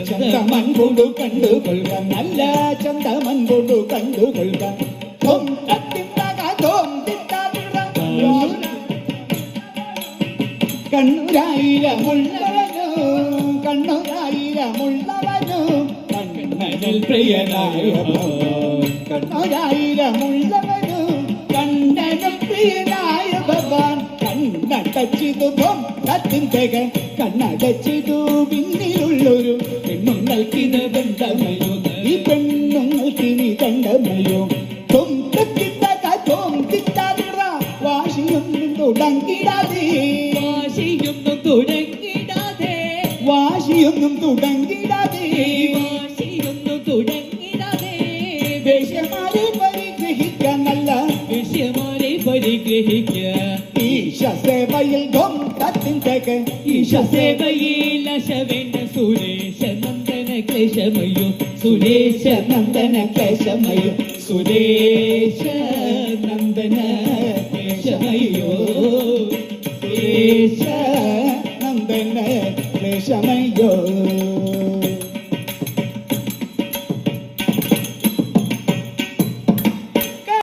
ചന്തമൻ കൊണ്ടു കണ്ടുകൊള്ളുക നല്ല ചന്തമൻ കൊണ്ടു കണ്ടുകൊള്ളുക കണ്ണുരായിരമുള്ളവനു കണ്ണുരായിരമുള്ളവനു. കണ്ണനിൽ പ്രിയനായ. കണ്ണുരായിരമുള്ളവനു കണ്ണനും പ്രിയനായ ഭഗവാൻ കണ്ണടച്ചിതു കത്തിന്തക കണ്ണടച്ചിതു പിന്നിലുള്ളൊരു പെണ്ണുങ്ങൾക്കിത് ബന്ധമയോ ഈ പെണ്ണുങ്ങൾക്കിനി കണ്ടമയോ വാശിയൊന്നും തുടങ്ങിടാതെ. വാശിയൊന്നും തുടങ്ങിടാതെ. വാശിയൊന്നും തുടങ്ങിടാതെ. വാശിയൊന്നും തുടങ്ങിടാതെ. വേഷമാരെ പരിഗ്രഹിക്കാൻ നല്ല വിഷയമാരെ ഈശസേവയിൽ ഈശ സേവയിൽ ഗം തത്തിന്തക ഈശ സേവ സേവയിൽ അശവേണ്ട സുരേശ നന്ദന ക്ലേശമയോ സുരേശ നന്ദന ക്ലേശമയോ സുരേശ നന്ദന ക്ലേശമയോ സുരേശ നന്ദന ക്ലേശമയോ